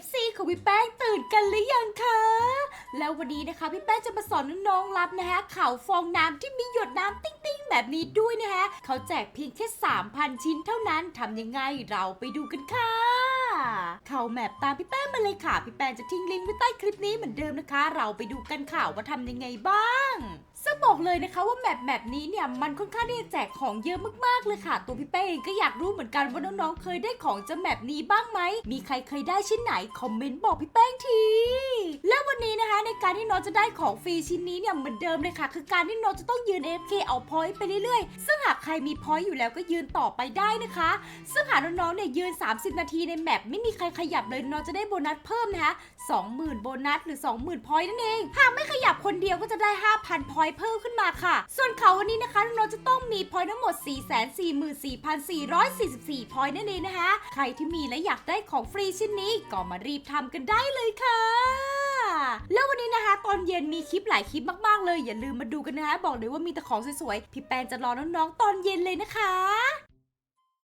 FC ของพี่แป้งตื่นกันหรือยังคะ แล้ววันนี้นะคะพี่แป้งจะมาสอนน้องๆรับนะคะเข่าฟองน้ำที่มีหยดน้ำติ้งๆ แบบนี้ด้วยนะคะเขาแจกเพียงแค่ 3,000 ชิ้นเท่านั้นทำยังไงเราไปดูกันค่ะ เข้าแมปตามพี่แป้งมาเลยค่ะ พี่แป้งจะทิ้งลิงก์ไว้ใต้คลิปนี้เหมือนเดิมนะคะ เราไปดูกันค่ะว่าทำยังไงบ้าง ซึ่งบอกเลยนะคะว่าแมปแมปนี้เนี่ยมันค่อนข้างที่จะแจกของเยอะมากๆเลยค่ะ ตัวพี่เป้งเองก็อยากรู้เหมือนกันว่าน้องๆเคยได้ของจากแมปนี้บ้างไหมมีใครเคยได้ชิ้นไหนคอมเมนต์บอกพี่เป้งที การที่น้องจะได้ของฟรีชิ้นนี้เนี่ยเหมือนเดิมเลยค่ะ คือการที่น้องจะต้องยืน AFK เอาพอยต์ไปเรื่อยๆ ซึ่งหากใครมีพอยต์อยู่แล้วก็ยืนต่อไปได้นะคะ ซึ่งหากน้องๆเนี่ยยืน 30 นาทีในแมปไม่มีใครขยับเลยน้องจะได้โบนัสเพิ่มนะคะ20,000 โบนัสหรือ 20,000พอยต์นั่นเองหากไม่ขยับคนเดียวก็จะได้ 5,000พอยต์เพิ่มขึ้นมาค่ะ ส่วนเขาวันนี้นะคะน้องๆจะต้องมีพอยต์ทั้งหมด 444,444 พอยต์นั่นเองนะคะ ใครที่มีและอยากได้ของฟรีชิ้นนี้ก็มารีบทำกันได้เลยค่ะ แล้ววันนี้นะคะ ต อนเย็นมีคลิปหลายคลิปมากๆเลย อย่าลืมมาดูกันนะคะบอกเลยว่ามีแต่ของสวยๆพี่แปนจะรอน้องๆตอนเย็นเลยนะคะ